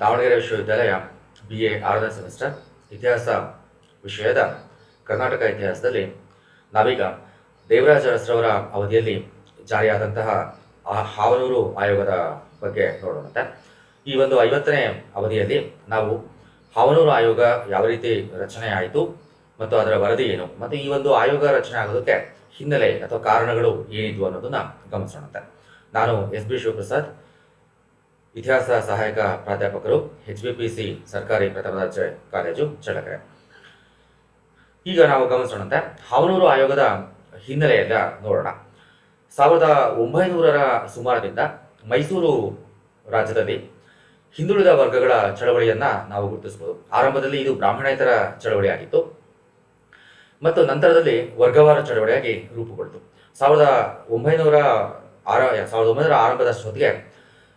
ದಾವಣಗೆರೆ ವಿಶ್ವವಿದ್ಯಾಲಯ B A ಆರನೇ semester ಇತಿಹಾಸ ವಿಷಯದ ಕರ್ನಾಟಕ ಇತಿಹಾಸದಲ್ಲಿ ನಾವೀಗ ದೇವರಾಜ ಅರಸರವರ ಅವಧಿಯಲ್ಲಿ ಜಾರಿಯಾದಂತಹ ಹಾವನೂರು ಆಯೋಗದ ಬಗ್ಗೆ ನೋಡೋಣಂತೆ. ಈ ಒಂದು ಐವತ್ತನೇ ಅವಧಿಯಲ್ಲಿ ನಾವು ಹಾವನೂರು ಆಯೋಗ ಯಾವ ರೀತಿ ರಚನೆ ಆಯಿತು ಮತ್ತು ಅದರ ವರದಿ ಏನು ಮತ್ತು ಈ ಒಂದು ಆಯೋಗ ರಚನೆ ಆಗೋದಕ್ಕೆ ಹಿನ್ನೆಲೆ ಅಥವಾ ಕಾರಣಗಳು ಏನಿದ್ವು ಅನ್ನೋದನ್ನು ಗಮನಿಸೋಣಂತೆ. ನಾನು ಎಸ್ ಬಿ ಶಿವಪ್ರಸಾದ್ ಇತಿಹಾಸ ಸಹಾಯಕ ಪ್ರಾಧ್ಯಾಪಕರು ಎಚ್ ಬಿ ಪಿ ಸಿ ಸರ್ಕಾರಿ ಪ್ರಥಮ ದರ್ಜೆ ಕಾಲೇಜು ಚಳ್ಳಕೆರೆ. ಈಗ ನಾವು ಗಮನಿಸೋಣಂತೆ, ಹಾವನೂರು ಆಯೋಗದ ಹಿನ್ನೆಲೆಯನ್ನ ನೋಡೋಣ. ಸಾವಿರದ ಒಂಬೈನೂರರ ಸುಮಾರದಿಂದ ಮೈಸೂರು ರಾಜ್ಯದಲ್ಲಿ ಹಿಂದುಳಿದ ವರ್ಗಗಳ ಚಳವಳಿಯನ್ನು ನಾವು ಗುರುತಿಸಬಹುದು. ಆರಂಭದಲ್ಲಿ ಇದು ಬ್ರಾಹ್ಮಣೇತರ ಚಳವಳಿಯಾಗಿತ್ತು. ಮತ್ತು ನಂತರದಲ್ಲಿ ವರ್ಗವಾರ ಚಳವಳಿಯಾಗಿ ರೂಪುಗೊಳ್ತು. ಸಾವಿರದ ಒಂಬೈನೂರ ಆರ, ಸಾವಿರದ ಒಂಬೈನೂರ ಆರಂಭದಷ್ಟೊತ್ತಿಗೆ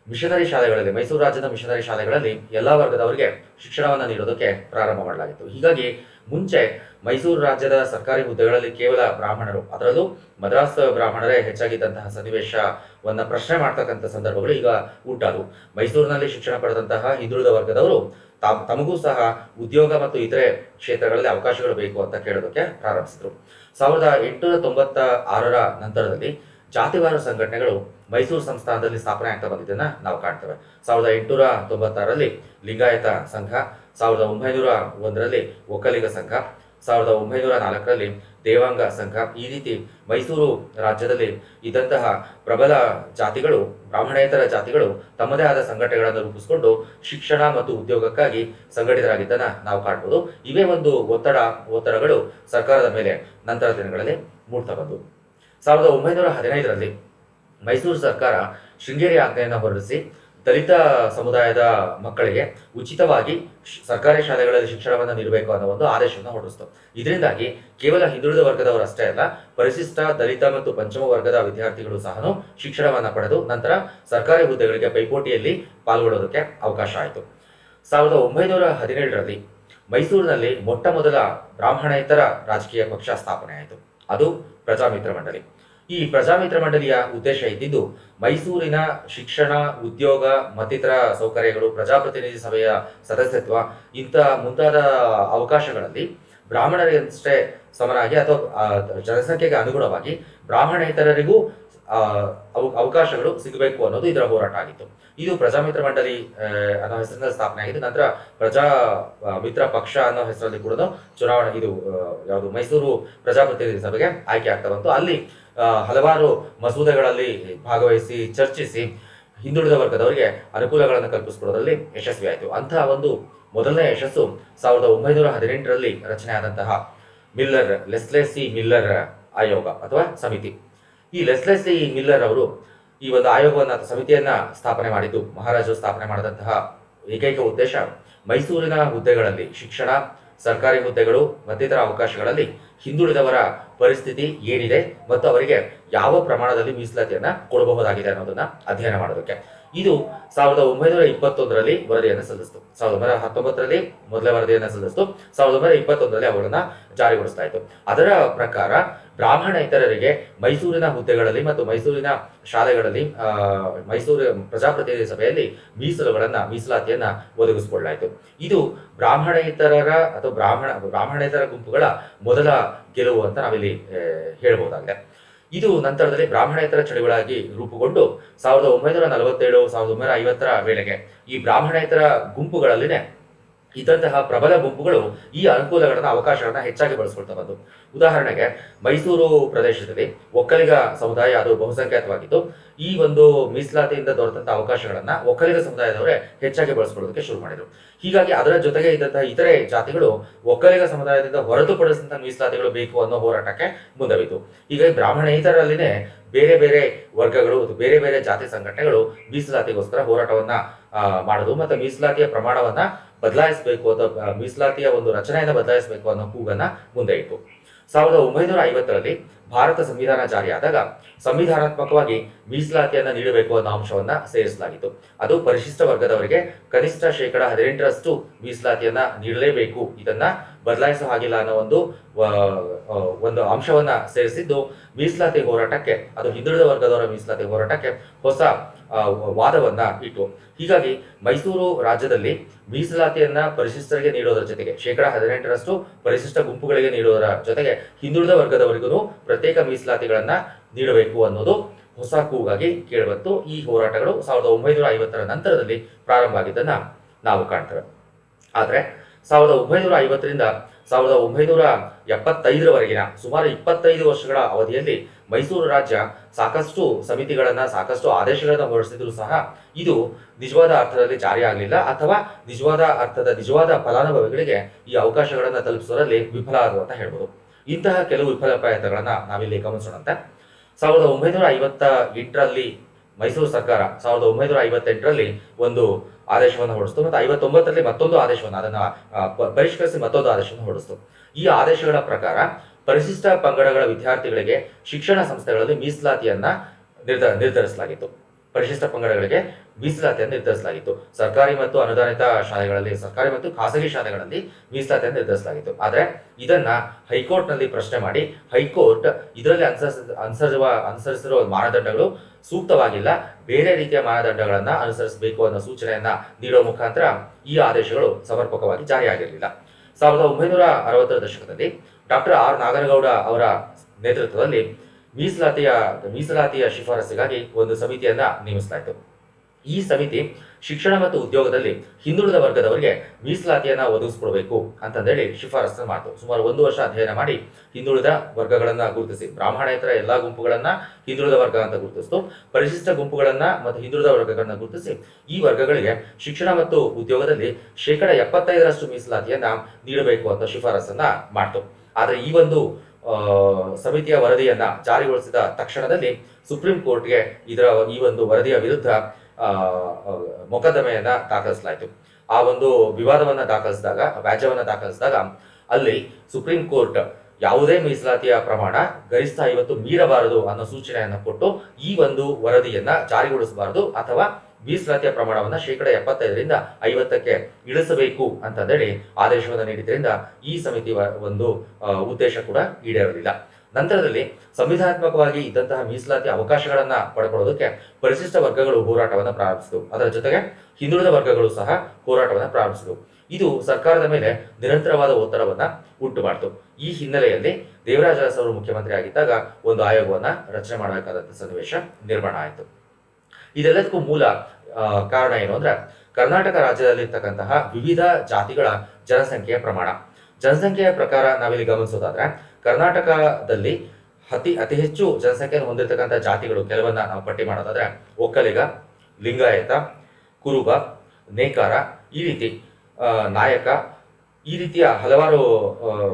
ಮಿಷನರಿ ಶಾಲೆಗಳಲ್ಲಿ, ಮೈಸೂರು ರಾಜ್ಯದ ಮಿಷನರಿ ಶಾಲೆಗಳಲ್ಲಿ ಎಲ್ಲ ವರ್ಗದವರಿಗೆ ಶಿಕ್ಷಣವನ್ನು ನೀಡೋದಕ್ಕೆ ಪ್ರಾರಂಭ ಮಾಡಲಾಗಿತ್ತು. ಹೀಗಾಗಿ ಮುಂಚೆ ಮೈಸೂರು ರಾಜ್ಯದ ಸರ್ಕಾರಿ ಹುದ್ದೆಗಳಲ್ಲಿ ಕೇವಲ ಬ್ರಾಹ್ಮಣರು, ಅದರಲ್ಲೂ ಮದ್ರಾಸ್ ಬ್ರಾಹ್ಮಣರೇ ಹೆಚ್ಚಾಗಿದ್ದಂತಹ ಸನ್ನಿವೇಶವನ್ನು ಪ್ರಶ್ನೆ ಮಾಡ್ತಕ್ಕಂಥ ಸಂದರ್ಭಗಳು ಈಗ ಉಂಟಾದವು. ಮೈಸೂರಿನಲ್ಲಿ ಶಿಕ್ಷಣ ಪಡೆದಂತಹ ಹಿಂದುಳಿದ ವರ್ಗದವರು ತಾವು ತಮಗೂ ಸಹ ಉದ್ಯೋಗ ಮತ್ತು ಇತರೆ ಕ್ಷೇತ್ರಗಳಲ್ಲಿ ಅವಕಾಶಗಳು ಬೇಕು ಅಂತ ಕೇಳೋದಕ್ಕೆ ಪ್ರಾರಂಭಿಸಿದರು. ಸಾವಿರದ ಎಂಟುನೂರ ತೊಂಬತ್ತ ಆರರ ನಂತರದಲ್ಲಿ ಜಾತಿವಾರ ಸಂಘಟನೆಗಳು ಮೈಸೂರು ಸಂಸ್ಥಾನದಲ್ಲಿ ಸ್ಥಾಪನೆ ಆಗ್ತಾ ಬಂದಿದ್ದನ್ನ ನಾವು ಕಾಣ್ತೇವೆ. ಸಾವಿರದ ಎಂಟುನೂರ ತೊಂಬತ್ತಾರರಲ್ಲಿ ಲಿಂಗಾಯತ ಸಂಘ, ಸಾವಿರದ ಒಂಬೈನೂರ ಒಂದರಲ್ಲಿ ಒಕ್ಕಲಿಗ ಸಂಘ, ಸಾವಿರದ ಒಂಬೈನೂರ ನಾಲ್ಕರಲ್ಲಿ ದೇವಾಂಗ ಸಂಘ. ಈ ರೀತಿ ಮೈಸೂರು ರಾಜ್ಯದಲ್ಲಿ ಇದ್ದಂತಹ ಪ್ರಬಲ ಜಾತಿಗಳು, ಬ್ರಾಹ್ಮಣೇತರ ಜಾತಿಗಳು ತಮ್ಮದೇ ಆದ ಸಂಘಟನೆಗಳನ್ನು ರೂಪಿಸಿಕೊಂಡು ಶಿಕ್ಷಣ ಮತ್ತು ಉದ್ಯೋಗಕ್ಕಾಗಿ ಸಂಘಟಿತರಾಗಿದ್ದನ್ನು ನಾವು ಕಾಣ್ಬೋದು. ಇವೇ ಒಂದು ಒತ್ತಡ, ಒತ್ತಡಗಳು ಸರ್ಕಾರದ ಮೇಲೆ ನಂತರ ದಿನಗಳಲ್ಲಿ ಮೂಡ್ತಾ ಬಂದವು. ಸಾವಿರದ ಒಂಬೈನೂರ ಹದಿನೈದರಲ್ಲಿ ಮೈಸೂರು ಸರ್ಕಾರ ಶೃಂಗೇರಿ ಆಜ್ಞೆಯನ್ನು ಹೊರಡಿಸಿ ದಲಿತ ಸಮುದಾಯದ ಮಕ್ಕಳಿಗೆ ಉಚಿತವಾಗಿ ಸರ್ಕಾರಿ ಶಾಲೆಗಳಲ್ಲಿ ಶಿಕ್ಷಣವನ್ನು ನೀಡಬೇಕು ಅನ್ನೋ ಒಂದು ಆದೇಶವನ್ನು ಹೊರಡಿಸ್ತು. ಇದರಿಂದಾಗಿ ಕೇವಲ ಹಿಂದುಳಿದ ವರ್ಗದವರಷ್ಟೇ ಅಲ್ಲ, ಪರಿಶಿಷ್ಟ ದಲಿತ ಮತ್ತು ಪಂಚಮ ವರ್ಗದ ವಿದ್ಯಾರ್ಥಿಗಳು ಸಹ ಶಿಕ್ಷಣವನ್ನು ಪಡೆದು ನಂತರ ಸರ್ಕಾರಿ ಹುದ್ದೆಗಳಿಗೆ ಪೈಪೋಟಿಯಲ್ಲಿ ಪಾಲ್ಗೊಳ್ಳೋದಕ್ಕೆ ಅವಕಾಶ ಆಯಿತು. ಸಾವಿರದ ಒಂಬೈನೂರ ಹದಿನೇಳರಲ್ಲಿ ಮೈಸೂರಿನಲ್ಲಿ ಮೊಟ್ಟ ಮೊದಲ ಬ್ರಾಹ್ಮಣೇತರ ರಾಜಕೀಯ ಪಕ್ಷ ಸ್ಥಾಪನೆ ಆಯಿತು ಅದು ಪ್ರಜಾಮಿತ್ರ ಮಂಡಳಿ. ಈ ಪ್ರಜಾಮಿತ್ರ ಮಂಡಳಿಯ ಉದ್ದೇಶ ಇದ್ದಿದ್ದು, ಮೈಸೂರಿನ ಶಿಕ್ಷಣ, ಉದ್ಯೋಗ, ಮತ್ತಿತರ ಸೌಕರ್ಯಗಳು, ಪ್ರಜಾಪ್ರತಿನಿಧಿ ಸಭೆಯ ಸದಸ್ಯತ್ವ ಇಂಥ ಮುಂತಾದ ಅವಕಾಶಗಳಲ್ಲಿ ಬ್ರಾಹ್ಮಣರಿಗಷ್ಟೇ ಸಮನಾಗಿ ಅಥವಾ ಜನಸಂಖ್ಯೆಗೆ ಅನುಗುಣವಾಗಿ ಬ್ರಾಹ್ಮಣೇತರರಿಗೂ ಅವಕಾಶಗಳು ಸಿಗಬೇಕು ಅನ್ನೋದು ಇದರ ಹೋರಾಟ ಆಗಿತ್ತು. ಇದು ಪ್ರಜಾಮಿತ್ರ ಮಂಡಳಿ ಅನ್ನೋ ಹೆಸರಿನಲ್ಲಿ ಸ್ಥಾಪನೆ ಆಗಿದೆ ನಂತರ ಪ್ರಜಾ ಮಿತ್ರ ಪಕ್ಷ ಅನ್ನೋ ಹೆಸರಲ್ಲಿ ಕೂಡ ಚುನಾವಣೆ, ಇದು ಯಾವುದು ಮೈಸೂರು ಪ್ರಜಾಪ್ರತಿನಿಧಿ ಸಭೆಗೆ ಆಯ್ಕೆ ಆಗ್ತಾ ಬಂತು. ಅಲ್ಲಿ ಹಲವಾರು ಮಸೂದೆಗಳಲ್ಲಿ ಭಾಗವಹಿಸಿ ಚರ್ಚಿಸಿ ಹಿಂದುಳಿದ ವರ್ಗದವರಿಗೆ ಅನುಕೂಲಗಳನ್ನು ಕಲ್ಪಿಸಿಕೊಡೋದ್ರಲ್ಲಿ ಯಶಸ್ವಿ ಆಯಿತು ಅಂತಹ ಒಂದು ಮೊದಲನೇ ಯಶಸ್ಸು ಸಾವಿರದ ಒಂಬೈನೂರ ಹದಿನೆಂಟರಲ್ಲಿ ರಚನೆ ಆದಂತಹ ಮಿಲ್ಲರ್ ಲೆಸ್ಲೆಸಿ ಮಿಲ್ಲರ್ ಆಯೋಗ ಅಥವಾ ಸಮಿತಿ. ಈ ಲೆಸ್ಲೆಸಿ ಮಿಲ್ಲರ್ ಅವರು ಈ ಒಂದು ಆಯೋಗವನ್ನು ಸಮಿತಿಯನ್ನ ಸ್ಥಾಪನೆ ಮಾಡಿದ್ದು, ಮಹಾರಾಜರು ಸ್ಥಾಪನೆ ಮಾಡಿದಂತಹ ಏಕೈಕ ಉದ್ದೇಶ ಮೈಸೂರಿನ ಹುದ್ದೆಗಳಲ್ಲಿ ಶಿಕ್ಷಣ ಸರ್ಕಾರಿ ಹುದ್ದೆಗಳು ಮತ್ತಿತರ ಅವಕಾಶಗಳಲ್ಲಿ ಹಿಂದುಳಿದವರ ಪರಿಸ್ಥಿತಿ ಏನಿದೆ ಮತ್ತು ಅವರಿಗೆ ಯಾವ ಪ್ರಮಾಣದಲ್ಲಿ ಮೀಸಲಾತಿಯನ್ನು ಕೊಡಬಹುದಾಗಿದೆ ಅನ್ನೋದನ್ನ ಅಧ್ಯಯನ ಮಾಡೋದಕ್ಕೆ. ಇದು ಸಾವಿರದ ಒಂಬೈನೂರ ಇಪ್ಪತ್ತೊಂದರಲ್ಲಿ ವರದಿಯನ್ನು ಸಲ್ಲಿಸಿತು. ಸಾವಿರದ ಒಂಬೈನೂರ ಹತ್ತೊಂಬತ್ತರಲ್ಲಿ ಮೊದಲ ವರದಿಯನ್ನು ಸಲ್ಲಿಸಿತು. ಸಾವಿರದ ಒಂಬೈನೂರ ಇಪ್ಪತ್ತೊಂದರಲ್ಲಿ ಅವುಗಳನ್ನು ಜಾರಿಗೊಳಿಸ್ತಾ ಇತ್ತು. ಅದರ ಪ್ರಕಾರ ಬ್ರಾಹ್ಮಣೇತರರಿಗೆ ಮೈಸೂರಿನ ಹುದ್ದೆಗಳಲ್ಲಿ ಮತ್ತು ಮೈಸೂರಿನ ಶಾಲೆಗಳಲ್ಲಿ ಮೈಸೂರು ಪ್ರಜಾಪ್ರತಿನಿಧಿ ಸಭೆಯಲ್ಲಿ ಮೀಸಲುಗಳನ್ನು, ಮೀಸಲಾತಿಯನ್ನು ಒದಗಿಸಿಕೊಳ್ಳಲಾಯಿತು. ಇದು ಬ್ರಾಹ್ಮಣೇತರರ ಅಥವಾ ಬ್ರಾಹ್ಮಣ, ಬ್ರಾಹ್ಮಣೇತರ ಗುಂಪುಗಳ ಮೊದಲ ಗೆಲುವು ಅಂತ ನಾವಿಲ್ಲಿ ಹೇಳ್ಬೋದಾಗಿದೆ. ಇದು ನಂತರದಲ್ಲಿ ಬ್ರಾಹ್ಮಣೇತರ ಚಳುವಳಿಯಾಗಿ ರೂಪುಗೊಂಡು ಸಾವಿರದ ಒಂಬೈನೂರ ನಲವತ್ತೇಳು, ಸಾವಿರದ ಒಂಬೈನೂರ ಐವತ್ತರ ವೇಳೆಗೆ ಈ ಬ್ರಾಹ್ಮಣೇತರ ಗುಂಪುಗಳಲ್ಲಿನೇ ಇದ್ದಂತಹ ಪ್ರಬಲ ಗುಂಪುಗಳು ಈ ಅನುಕೂಲಗಳನ್ನು ಅವಕಾಶಗಳನ್ನ ಹೆಚ್ಚಾಗಿ ಬಳಸ್ಕೊಳ್ತಾ ಬಂದು. ಉದಾಹರಣೆಗೆ ಮೈಸೂರು ಪ್ರದೇಶದಲ್ಲಿ ಒಕ್ಕಲಿಗ ಸಮುದಾಯ ಅದು ಬಹುಸಂಖ್ಯಾತವಾಗಿತ್ತು ಈ ಒಂದು ಮೀಸಲಾತಿಯಿಂದ ದೊರೆತಂತಹ ಅವಕಾಶಗಳನ್ನ ಒಕ್ಕಲಿಗ ಸಮುದಾಯದವರೇ ಹೆಚ್ಚಾಗಿ ಬಳಸ್ಕೊಳ್ಳೋದಕ್ಕೆ ಶುರು ಮಾಡಿದರು. ಹೀಗಾಗಿ ಅದರ ಜೊತೆಗೆ ಇದ್ದಂತಹ ಇತರೆ ಜಾತಿಗಳು ಒಕ್ಕಲಿಗ ಸಮುದಾಯದಿಂದ ಹೊರತುಪಡಿಸಿದಂತಹ ಮೀಸಲಾತಿಗಳು ಬೇಕು ಅನ್ನೋ ಹೋರಾಟಕ್ಕೆ ಮುಂದವಿತು ಹೀಗಾಗಿ ಬ್ರಾಹ್ಮಣೇತರಲ್ಲಿನೇ ಬೇರೆ ಬೇರೆ ವರ್ಗಗಳು ಬೇರೆ ಬೇರೆ ಜಾತಿ ಸಂಘಟನೆಗಳು ಮೀಸಲಾತಿಗೋಸ್ಕರ ಹೋರಾಟವನ್ನ ಮಾಡೋದು ಮತ್ತು ಮೀಸಲಾತಿಯ ಪ್ರಮಾಣವನ್ನ ಬದಲಾಯಿಸಬೇಕು ಅಥವಾ ಮೀಸಲಾತಿಯ ಒಂದು ರಚನೆಯನ್ನು ಬದಲಾಯಿಸಬೇಕು ಅನ್ನೋ ಕೂಗನ್ನ ಮುಂದೆ ಇತ್ತು ಸಾವಿರದ ಒಂಬೈನೂರ ಐವತ್ತರಲ್ಲಿ ಭಾರತ ಸಂವಿಧಾನ ಜಾರಿಯಾದಾಗ ಸಂವಿಧಾನಾತ್ಮಕವಾಗಿ ಮೀಸಲಾತಿಯನ್ನು ನೀಡಬೇಕು ಅನ್ನೋ ಅಂಶವನ್ನ ಸೇರಿಸಲಾಗಿತ್ತು. ಅದು ಪರಿಶಿಷ್ಟ ವರ್ಗದವರಿಗೆ ಕನಿಷ್ಠ ಶೇಕಡ ಹದಿನೆಂಟರಷ್ಟು ಮೀಸಲಾತಿಯನ್ನ ನೀಡಲೇಬೇಕು. ಇದನ್ನ ಬದಲಾಯಿಸೋ ಹಾಗಿಲ್ಲ ಅನ್ನೋ ಒಂದು ಒಂದು ಅಂಶವನ್ನ ಸೇರಿಸಿದ್ದು ಮೀಸಲಾತಿ ಹೋರಾಟಕ್ಕೆ, ಅದು ಹಿಂದುಳಿದ ವರ್ಗದವರ ಮೀಸಲಾತಿ ಹೋರಾಟಕ್ಕೆ ಹೊಸ ವಾದವನ್ನ ಇಟ್ಟು. ಹೀಗಾಗಿ ಮೈಸೂರು ರಾಜ್ಯದಲ್ಲಿ ಮೀಸಲಾತಿಯನ್ನ ಪರಿಶಿಷ್ಟರಿಗೆ ನೀಡೋದರ ಜೊತೆಗೆ ಶೇಕಡಾ ಹದಿನೆಂಟರಷ್ಟು ಪರಿಶಿಷ್ಟ ಗುಂಪುಗಳಿಗೆ ನೀಡೋದರ ಜೊತೆಗೆ ಹಿಂದುಳಿದ ವರ್ಗದವರಿಗೂ ಪ್ರತ್ಯೇಕ ಮೀಸಲಾತಿಗಳನ್ನ ನೀಡಬೇಕು ಅನ್ನೋದು ಹೊಸ ಕೂಗಾಗಿ ಕೇಳಿಬತ್ತು. ಈ ಹೋರಾಟಗಳು ಸಾವಿರದ ಒಂಬೈನೂರ ಐವತ್ತರ ನಂತರದಲ್ಲಿ ಪ್ರಾರಂಭ ಆಗಿದ್ದನ್ನ ನಾವು ಕಾಣ್ತೇವೆ. ಆದರೆ ಸಾವಿರದ ಒಂಬೈನೂರ ಐವತ್ತರಿಂದ ಸಾವಿರದ ಒಂಬೈನೂರ ಎಪ್ಪತ್ತೈದರವರೆಗಿನ ಸುಮಾರು ಇಪ್ಪತ್ತೈದು ವರ್ಷಗಳ ಅವಧಿಯಲ್ಲಿ ಮೈಸೂರು ರಾಜ್ಯ ಸಾಕಷ್ಟು ಸಮಿತಿಗಳನ್ನು, ಸಾಕಷ್ಟು ಆದೇಶಗಳನ್ನು ಹೊರಡಿಸಿದ್ರು ಸಹ ಇದು ನಿಜವಾದ ಅರ್ಥದಲ್ಲಿ ಜಾರಿಯಾಗಲಿಲ್ಲ ಅಥವಾ ನಿಜವಾದ ಅರ್ಥದ, ನಿಜವಾದ ಫಲಾನುಭವಿಗಳಿಗೆ ಈ ಅವಕಾಶಗಳನ್ನು ತಲುಪಿಸೋದ್ರಲ್ಲಿ ವಿಫಲ ಆದರು ಅಂತ ಹೇಳ್ಬೋದು. ಇಂತಹ ಕೆಲವು ವಿಫಲ ಪ್ರಯತ್ನಗಳನ್ನು ನಾವಿಲ್ಲಿ ಗಮನಿಸೋಣಂತೆ. ಸಾವಿರದ ಒಂಬೈನೂರ ಐವತ್ತ ಎಂಟರಲ್ಲಿ ಮೈಸೂರು ಸರ್ಕಾರ ಸಾವಿರದ ಒಂಬೈನೂರ ಐವತ್ತೆಂಟರಲ್ಲಿ ಒಂದು ಆದೇಶವನ್ನು ಹೊರಡಿಸ್ತು ಮತ್ತು ಐವತ್ತೊಂಬತ್ತರಲ್ಲಿ ಮತ್ತೊಂದು ಆದೇಶವನ್ನು ಅದನ್ನು ಪರಿಷ್ಕರಿಸಿ ಮತ್ತೊಂದು ಆದೇಶವನ್ನು ಹೊರಡಿಸ್ತು. ಈ ಆದೇಶಗಳ ಪ್ರಕಾರ ಪರಿಶಿಷ್ಟ ಪಂಗಡಗಳ ವಿದ್ಯಾರ್ಥಿಗಳಿಗೆ ಶಿಕ್ಷಣ ಸಂಸ್ಥೆಗಳಲ್ಲಿ ಮೀಸಲಾತಿಯನ್ನ ನಿರ್ಧ ನಿರ್ಧರಿಸಲಾಗಿತ್ತು. ಪರಿಶಿಷ್ಟ ಪಂಗಡಗಳಿಗೆ ಮೀಸಲಾತಿಯನ್ನು ನಿರ್ಧರಿಸಲಾಗಿತ್ತು. ಸರ್ಕಾರಿ ಮತ್ತು ಅನುದಾನಿತ ಶಾಲೆಗಳಲ್ಲಿ, ಸರ್ಕಾರಿ ಮತ್ತು ಖಾಸಗಿ ಶಾಲೆಗಳಲ್ಲಿ ಮೀಸಲಾತಿಯನ್ನು ನಿರ್ಧರಿಸಲಾಗಿತ್ತು. ಆದರೆ ಇದನ್ನ ಹೈಕೋರ್ಟ್ನಲ್ಲಿ ಪ್ರಶ್ನೆ ಮಾಡಿ, ಹೈಕೋರ್ಟ್ ಇದರಲ್ಲಿ ಅನುಸರಿಸ, ಅನುಸರಿಸುವ, ಅನುಸರಿಸಿರುವ ಮಾನದಂಡಗಳು ಸೂಕ್ತವಾಗಿಲ್ಲ. ಬೇರೆ ರೀತಿಯ ಮಾನದಂಡಗಳನ್ನ ಅನುಸರಿಸಬೇಕು ಅನ್ನೋ ಸೂಚನೆಯನ್ನ ನೀಡುವ ಮುಖಾಂತರ ಈ ಆದೇಶಗಳು ಸಮರ್ಪಕವಾಗಿ ಜಾರಿಯಾಗಿರಲಿಲ್ಲ. ಸಾವಿರದ ಒಂಬೈನೂರ ಅರವತ್ತರ ದಶಕದಲ್ಲಿ ಡಾಕ್ಟರ್ ಆರ್ ನಾಗರಗೌಡ ಅವರ ನೇತೃತ್ವದಲ್ಲಿ ಮೀಸಲಾತಿಯ ಮೀಸಲಾತಿಯ ಶಿಫಾರಸ್ಸಿಗಾಗಿ ಒಂದು ಸಮಿತಿಯನ್ನ ನೇಮಿಸಲಾಯಿತು. ಈ ಸಮಿತಿ ಶಿಕ್ಷಣ ಮತ್ತು ಉದ್ಯೋಗದಲ್ಲಿ ಹಿಂದುಳಿದ ವರ್ಗದವರಿಗೆ ಮೀಸಲಾತಿಯನ್ನ ಒದಗಿಸ್ಕೊಡ್ಬೇಕು ಅಂತಂದೇಳಿ ಶಿಫಾರಸ್ಸು ಮಾಡಿತು ಸುಮಾರು ಒಂದು ವರ್ಷ ಅಧ್ಯಯನ ಮಾಡಿ ಹಿಂದುಳಿದ ವರ್ಗಗಳನ್ನ ಗುರುತಿಸಿ. ಬ್ರಾಹ್ಮಣೇತರ ಎಲ್ಲಾ ಗುಂಪುಗಳನ್ನ ಹಿಂದುಳಿದ ವರ್ಗ ಅಂತ ಗುರುತಿಸ್ತು. ಪರಿಶಿಷ್ಟ ಗುಂಪುಗಳನ್ನ ಮತ್ತು ಹಿಂದುಳಿದ ವರ್ಗಗಳನ್ನ ಗುರುತಿಸಿ ಈ ವರ್ಗಗಳಿಗೆ ಶಿಕ್ಷಣ ಮತ್ತು ಉದ್ಯೋಗದಲ್ಲಿ ಶೇಕಡ ಎಪ್ಪತ್ತೈದರಷ್ಟು ಮೀಸಲಾತಿಯನ್ನ ನೀಡಬೇಕು ಅಂತ ಶಿಫಾರಸ್ಸನ್ನ ಮಾಡ್ತು. ಆದ್ರೆ ಈ ಒಂದು ಸಮಿತಿಯ ವರದಿಯನ್ನ ಜಾರಿಗೊಳಿಸಿದ ತಕ್ಷಣದಲ್ಲಿ ಸುಪ್ರೀಂ ಕೋರ್ಟ್ಗೆ ಇದರ ಈ ಒಂದು ವರದಿಯ ವಿರುದ್ಧ ಮೊಕದ್ದಮೆಯನ್ನ ದಾಖಲಿಸಲಾಯಿತು. ಆ ಒಂದು ವಿವಾದವನ್ನ ದಾಖಲಿಸಿದಾಗ, ವ್ಯಾಜ್ಯವನ್ನ ದಾಖಲಿಸಿದಾಗ ಅಲ್ಲಿ ಸುಪ್ರೀಂ ಕೋರ್ಟ್ ಯಾವುದೇ ಮೀಸಲಾತಿಯ ಪ್ರಮಾಣ ಗರಿಷ್ಠ ಐವತ್ತು ಮೀರಬಾರದು ಅನ್ನೋ ಸೂಚನೆಯನ್ನ ಕೊಟ್ಟು ಈ ಒಂದು ವರದಿಯನ್ನ ಜಾರಿಗೊಳಿಸಬಾರದು ಅಥವಾ ಮೀಸಲಾತಿಯ ಪ್ರಮಾಣವನ್ನ ಶೇಕಡ ಎಪ್ಪತ್ತೈದರಿಂದ ಐವತ್ತಕ್ಕೆ ಇಳಿಸಬೇಕು ಅಂತಂದೇಳಿ ಆದೇಶವನ್ನು ನೀಡಿದ್ರಿಂದ ಈ ಸಮಿತಿ ಒಂದು ಉದ್ದೇಶ ಕೂಡ ಈಡೇರಲಿಲ್ಲ. ನಂತರದಲ್ಲಿ ಸಂವಿಧಾನಾತ್ಮಕವಾಗಿ ಇದ್ದಂತಹ ಮೀಸಲಾತಿ ಅವಕಾಶಗಳನ್ನ ಪಡ್ಕೊಳ್ಳೋದಕ್ಕೆ ಪರಿಶಿಷ್ಟ ವರ್ಗಗಳು ಹೋರಾಟವನ್ನ ಪ್ರಾರಂಭಿಸಿತು ಅದರ ಜೊತೆಗೆ ಹಿಂದುಳಿದ ವರ್ಗಗಳು ಸಹ ಹೋರಾಟವನ್ನ ಪ್ರಾರಂಭಿಸಿದವು. ಇದು ಸರ್ಕಾರದ ಮೇಲೆ ನಿರಂತರವಾದ ಒತ್ತಡವನ್ನು ಉಂಟು ಮಾಡಿತು ಈ ಹಿನ್ನೆಲೆಯಲ್ಲಿ ದೇವರಾಜ ಅರಸು ಅವರು ಮುಖ್ಯಮಂತ್ರಿ ಆಗಿದ್ದಾಗ ಒಂದು ಆಯೋಗವನ್ನ ರಚನೆ ಮಾಡಬೇಕಾದಂಥ ಸನ್ನಿವೇಶ ನಿರ್ಮಾಣ ಆಯಿತು. ಇದೆಲ್ಲದಕ್ಕೂ ಮೂಲ ಕಾರಣ ಏನು ಅಂದ್ರೆ ಕರ್ನಾಟಕ ರಾಜ್ಯದಲ್ಲಿರ್ತಕ್ಕಂತಹ ವಿವಿಧ ಜಾತಿಗಳ ಜನಸಂಖ್ಯೆಯ ಪ್ರಮಾಣ. ಜನಸಂಖ್ಯೆಯ ಪ್ರಕಾರ ನಾವಿಲ್ಲಿ ಗಮನಿಸೋದಾದ್ರೆ ಕರ್ನಾಟಕದಲ್ಲಿ ಅತಿ ಅತಿ ಹೆಚ್ಚು ಜನಸಂಖ್ಯೆಯನ್ನು ಹೊಂದಿರತಕ್ಕಂಥ ಜಾತಿಗಳು ಕೆಲವನ್ನ ನಾವು ಪಟ್ಟಿ ಮಾಡೋದಾದ್ರೆ ಒಕ್ಕಲಿಗ, ಲಿಂಗಾಯತ, ಕುರುಬ, ನೇಕಾರ ಈ ರೀತಿ ನಾಯಕ ಈ ರೀತಿಯ ಹಲವಾರು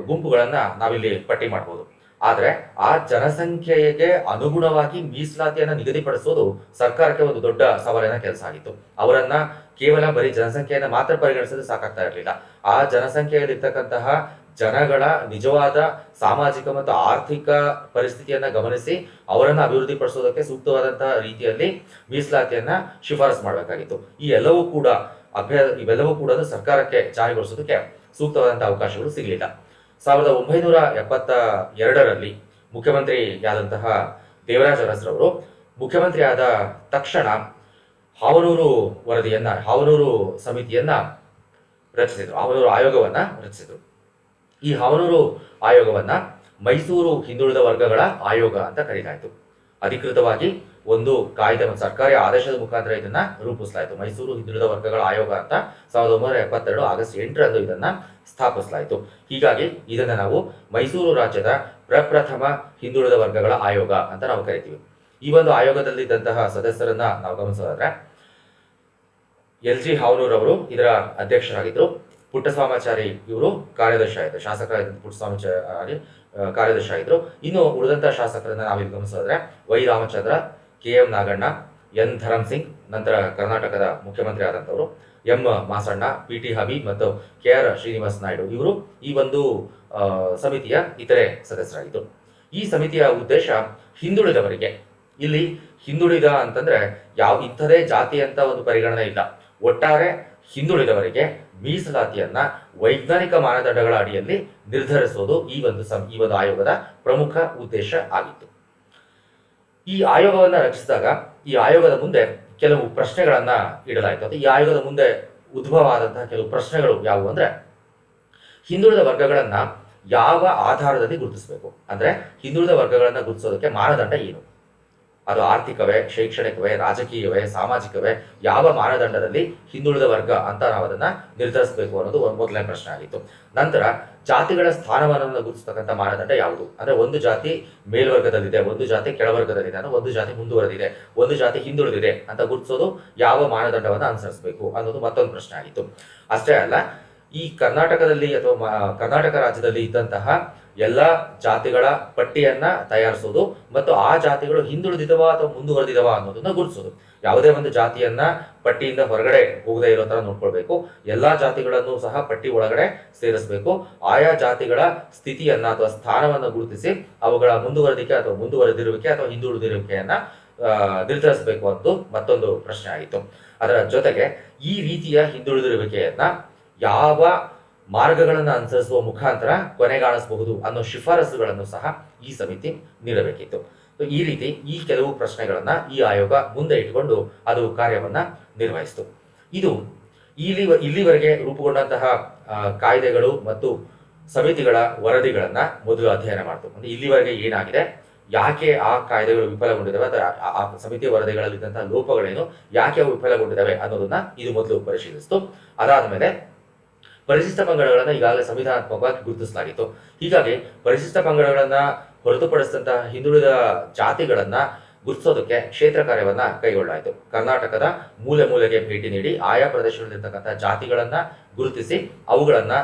ಗುಂಪುಗಳನ್ನ ನಾವಿಲ್ಲಿ ಪಟ್ಟಿ ಮಾಡಬಹುದು ಆದ್ರೆ ಆ ಜನಸಂಖ್ಯೆಗೆ ಅನುಗುಣವಾಗಿ ಮೀಸಲಾತಿಯನ್ನ ನಿಗದಿಪಡಿಸೋದು ಸರ್ಕಾರಕ್ಕೆ ಒಂದು ದೊಡ್ಡ ಸವಾಲಿನ ಕೆಲಸ ಆಗಿತ್ತು. ಅವರನ್ನ ಕೇವಲ ಬರೀ ಜನಸಂಖ್ಯೆಯನ್ನ ಮಾತ್ರ ಪರಿಗಣಿಸಲು ಸಾಕಾಗ್ತಾ ಇರಲಿಲ್ಲ. ಆ ಜನಸಂಖ್ಯೆಯಲ್ಲಿರ್ತಕ್ಕಂತಹ ಜನಗಳ ನಿಜವಾದ ಸಾಮಾಜಿಕ ಮತ್ತು ಆರ್ಥಿಕ ಪರಿಸ್ಥಿತಿಯನ್ನ ಗಮನಿಸಿ ಅವರನ್ನ ಅಭಿವೃದ್ಧಿಪಡಿಸೋದಕ್ಕೆ ಸೂಕ್ತವಾದಂತಹ ರೀತಿಯಲ್ಲಿ ಮೀಸಲಾತಿಯನ್ನ ಶಿಫಾರಸು ಮಾಡಬೇಕಾಗಿತ್ತು. ಈ ಎಲ್ಲವೂ ಕೂಡ ಅಭ್ಯ ಇವೆಲ್ಲವೂ ಕೂಡ ಸರ್ಕಾರಕ್ಕೆ ಜಾರಿಗೊಳಿಸೋದಕ್ಕೆ ಸೂಕ್ತವಾದಂತಹ ಅವಕಾಶಗಳು ಸಿಗಲಿಲ್ಲ. ಸಾವಿರದ ಒಂಬೈನೂರ ಎಪ್ಪತ್ತ ಎರಡರಲ್ಲಿ ಮುಖ್ಯಮಂತ್ರಿಯಾದಂತಹ ದೇವರಾಜ ಅರಸ್ರವರು ಮುಖ್ಯಮಂತ್ರಿ ಆದ ತಕ್ಷಣ ಹಾವನೂರು ವರದಿಯನ್ನ, ಹಾವನೂರು ಸಮಿತಿಯನ್ನ ರಚಿಸಿದರು. ಹಾವನೂರು ಆಯೋಗವನ್ನ ರಚಿಸಿದರು. ಈ ಹಾವನೂರು ಆಯೋಗವನ್ನ ಮೈಸೂರು ಹಿಂದುಳಿದ ವರ್ಗಗಳ ಆಯೋಗ ಅಂತ ಕರೀಲಾಯಿತು ಅಧಿಕೃತವಾಗಿ ಒಂದು ಕಾಯ್ದೆ ಸರ್ಕಾರಿ ಆದೇಶದ ಮುಖಾಂತರ ಇದನ್ನ ರೂಪಿಸಲಾಯಿತು. ಮೈಸೂರು ಹಿಂದುಳಿದ ವರ್ಗಗಳ ಆಯೋಗ ಅಂತ ಸಾವಿರದ ಒಂಬೈನೂರ ಎಪ್ಪತ್ತೆರಡು ಆಗಸ್ಟ್ ಎಂಟರಂದು ಇದನ್ನ ಸ್ಥಾಪಿಸಲಾಯಿತು. ಹೀಗಾಗಿ ಇದನ್ನ ನಾವು ಮೈಸೂರು ರಾಜ್ಯದ ಪ್ರಪ್ರಥಮ ಹಿಂದುಳಿದ ವರ್ಗಗಳ ಆಯೋಗ ಅಂತ ನಾವು ಕರಿತೀವಿ. ಈ ಒಂದು ಆಯೋಗದಲ್ಲಿದ್ದಂತಹ ಸದಸ್ಯರನ್ನ ನಾವು ಗಮನಿಸೋದಾದ್ರೆ ಎಲ್ ಜಿ ಹಾವನೂರ್ ಅವರು ಇದರ ಅಧ್ಯಕ್ಷರಾಗಿದ್ದರು ಪುಟ್ಟಸ್ವಾಮಾಚಾರಿ ಇವರು ಕಾರ್ಯದರ್ಶಿ ಆಯಿತು ಶಾಸಕರಾಗಿದ್ದ ಪುಟ್ಟಸ್ವಾಮಾಚಾರಿ ಕಾರ್ಯದರ್ಶಿ ಆಗಿದ್ರು. ಇನ್ನು ಉಳಿದಂತ ಶಾಸಕರನ್ನ ಇಲ್ಲಿ ಗಮನಿಸೋದಾದ್ರೆ Y Ramachandra, K M Naganna, N Dharam Singh, ನಂತರ ಕರ್ನಾಟಕದ ಮುಖ್ಯಮಂತ್ರಿ ಆದಂತವರು M Masanna, P T Habi ಮತ್ತು ಕೆ ಆರ್ ಶ್ರೀನಿವಾಸ್ ನಾಯ್ಡು ಇವರು ಈ ಒಂದು ಸಮಿತಿಯ ಇತರೆ ಸದಸ್ಯರಾಗಿದ್ದರು ಈ ಸಮಿತಿಯ ಉದ್ದೇಶ ಹಿಂದುಳಿದವರಿಗೆ. ಇಲ್ಲಿ ಹಿಂದುಳಿದ ಅಂತಂದ್ರೆ ಯಾವ ಇಂಥದೇ ಜಾತಿ ಅಂತ ಒಂದು ಪರಿಗಣನೆ ಇಲ್ಲ. ಒಟ್ಟಾರೆ ಹಿಂದುಳಿದವರಿಗೆ ಮೀಸಲಾತಿಯನ್ನ ವೈಜ್ಞಾನಿಕ ಮಾನದಂಡಗಳ ಅಡಿಯಲ್ಲಿ ನಿರ್ಧರಿಸೋದು ಈ ಒಂದು ಈ ಒಂದು ಆಯೋಗದ ಪ್ರಮುಖ ಉದ್ದೇಶ ಆಗಿತ್ತು. ಈ ಆಯೋಗವನ್ನ ರಚಿಸಿದಾಗ ಈ ಆಯೋಗದ ಮುಂದೆ ಕೆಲವು ಪ್ರಶ್ನೆಗಳನ್ನ ಇಡಲಾಯಿತು. ಅಥವಾ ಈ ಆಯೋಗದ ಮುಂದೆ ಉದ್ಭವ ಆದಂತಹ ಕೆಲವು ಪ್ರಶ್ನೆಗಳು ಯಾವುವು ಅಂದ್ರೆ, ಹಿಂದುಳಿದ ವರ್ಗಗಳನ್ನ ಯಾವ ಆಧಾರದಲ್ಲಿ ಗುರುತಿಸಬೇಕು? ಅಂದ್ರೆ, ಹಿಂದುಳಿದ ವರ್ಗಗಳನ್ನ ಗುರುತಿಸೋದಕ್ಕೆ ಮಾನದಂಡ ಏನು? ಅದು ಆರ್ಥಿಕವೇ, ಶೈಕ್ಷಣಿಕವೇ, ರಾಜಕೀಯವೇ, ಸಾಮಾಜಿಕವೇ, ಯಾವ ಮಾನದಂಡದಲ್ಲಿ ಹಿಂದುಳಿದ ವರ್ಗ ಅಂತ ನಾವು ಅದನ್ನ ನಿರ್ಧರಿಸಬೇಕು ಅನ್ನೋದು ಒಂದು ಮೊದಲನೇ ಪ್ರಶ್ನೆ ಆಗಿತ್ತು. ನಂತರ ಜಾತಿಗಳ ಸ್ಥಾನಮಾನವನ್ನು ಗುರುತಿಸ್ತಕ್ಕಂಥ ಮಾನದಂಡ ಯಾವುದು? ಅಂದ್ರೆ ಒಂದು ಜಾತಿ ಮೇಲ್ವರ್ಗದಲ್ಲಿದೆ, ಒಂದು ಜಾತಿ ಕೆಳವರ್ಗದಲ್ಲಿದೆ ಅಂದ್ರೆ ಒಂದು ಜಾತಿ ಮುಂದುವರೆದಿದೆ, ಒಂದು ಜಾತಿ ಹಿಂದುಳಿದಿದೆ ಅಂತ ಗುರುತಿಸೋದು ಯಾವ ಮಾನದಂಡವನ್ನು ಅನುಸರಿಸಬೇಕು ಅನ್ನೋದು ಮತ್ತೊಂದು ಪ್ರಶ್ನೆ ಆಗಿತ್ತು. ಅಷ್ಟೇ ಅಲ್ಲ, ಈ ಕರ್ನಾಟಕದಲ್ಲಿ ಅಥವಾ ಕರ್ನಾಟಕ ರಾಜ್ಯದಲ್ಲಿ ಇದ್ದಂತಹ ಎಲ್ಲ ಜಾತಿಗಳ ಪಟ್ಟಿಯನ್ನ ತಯಾರಿಸೋದು ಮತ್ತು ಆ ಜಾತಿಗಳು ಹಿಂದುಳಿದಿದವ ಅಥವಾ ಮುಂದುವರೆದಿದವಾ ಅನ್ನೋದನ್ನ ಗುರುತಿಸೋದು. ಯಾವುದೇ ಒಂದು ಜಾತಿಯನ್ನ ಪಟ್ಟಿಯಿಂದ ಹೊರಗಡೆ ಹೋಗದೇ ಇರೋ ತರ ನೋಡ್ಕೊಳ್ಬೇಕು. ಎಲ್ಲಾ ಜಾತಿಗಳನ್ನು ಸಹ ಪಟ್ಟಿ ಒಳಗಡೆ ಸೇರಿಸಬೇಕು. ಆಯಾ ಜಾತಿಗಳ ಸ್ಥಿತಿಯನ್ನ ಅಥವಾ ಸ್ಥಾನವನ್ನ ಗುರುತಿಸಿ ಅವುಗಳ ಮುಂದುವರೆದಿಕೆ ಅಥವಾ ಮುಂದುವರೆದಿರುವಿಕೆ ಅಥವಾ ಹಿಂದುಳಿದಿರುವಿಕೆಯನ್ನ ನಿರ್ಧರಿಸಬೇಕು ಅಂತ ಮತ್ತೊಂದು ಪ್ರಶ್ನೆ ಆಯಿತು. ಅದರ ಜೊತೆಗೆ ಈ ರೀತಿಯ ಹಿಂದುಳಿದಿರುವಿಕೆಯನ್ನ ಯಾವ ಮಾರ್ಗಗಳನ್ನು ಅನುಸರಿಸುವ ಮುಖಾಂತರ ಕೊನೆಗಾಣಿಸಬಹುದು ಅನ್ನೋ ಶಿಫಾರಸುಗಳನ್ನು ಸಹ ಈ ಸಮಿತಿ ನೀಡಬೇಕಿತ್ತು. ಈ ರೀತಿ ಈ ಕೆಲವು ಪ್ರಶ್ನೆಗಳನ್ನು ಈ ಆಯೋಗ ಮುಂದೆ ಇಟ್ಟುಕೊಂಡು ಅದು ಕಾರ್ಯವನ್ನ ನಿರ್ವಹಿಸಿತು. ಇದು ಇಲ್ಲಿ, ಇಲ್ಲಿವರೆಗೆ ರೂಪುಗೊಂಡಂತಹ ಕಾಯ್ದೆಗಳು ಮತ್ತು ಸಮಿತಿಗಳ ವರದಿಗಳನ್ನು ಮೊದಲು ಅಧ್ಯಯನ ಮಾಡ್ತು. ಅಂದ್ರೆ ಇಲ್ಲಿವರೆಗೆ ಏನಾಗಿದೆ? ಯಾಕೆ ಆ ಕಾಯ್ದೆಗಳು ವಿಫಲಗೊಂಡಿದ್ದಾವೆ? ಅಥವಾ ಆ- ಸಮಿತಿ ವರದಿಗಳಲ್ಲಿದ್ದಂತಹ ಲೋಪಗಳೇನು? ಯಾಕೆ ಅವು ವಿಫಲಗೊಂಡಿದ್ದಾವೆ ಅನ್ನೋದನ್ನ ಇದು ಮೊದಲು ಪರಿಶೀಲಿಸಿತು. ಅದಾದ ಮೇಲೆ ಪರಿಶಿಷ್ಟ ಪಂಗಡಗಳನ್ನು ಈಗಾಗಲೇ ಸಂವಿಧಾನಾತ್ಮಕವಾಗಿ ಗುರುತಿಸಲಾಗಿತ್ತು. ಹೀಗಾಗಿ ಪರಿಶಿಷ್ಟ ಪಂಗಡಗಳನ್ನು ಹೊರತುಪಡಿಸಿದಂತಹ ಹಿಂದುಳಿದ ಜಾತಿಗಳನ್ನು ಗುರುತಿಸೋದಕ್ಕೆ ಕ್ಷೇತ್ರ ಕಾರ್ಯವನ್ನ ಕೈಗೊಳ್ಳಲಾಯಿತು. ಕರ್ನಾಟಕದ ಮೂಲೆ ಮೂಲೆಗೆ ಭೇಟಿ ನೀಡಿ ಆಯಾ ಪ್ರದೇಶಗಳಲ್ಲಿರ್ತಕ್ಕಂಥ ಜಾತಿಗಳನ್ನ ಗುರುತಿಸಿ ಅವುಗಳನ್ನು,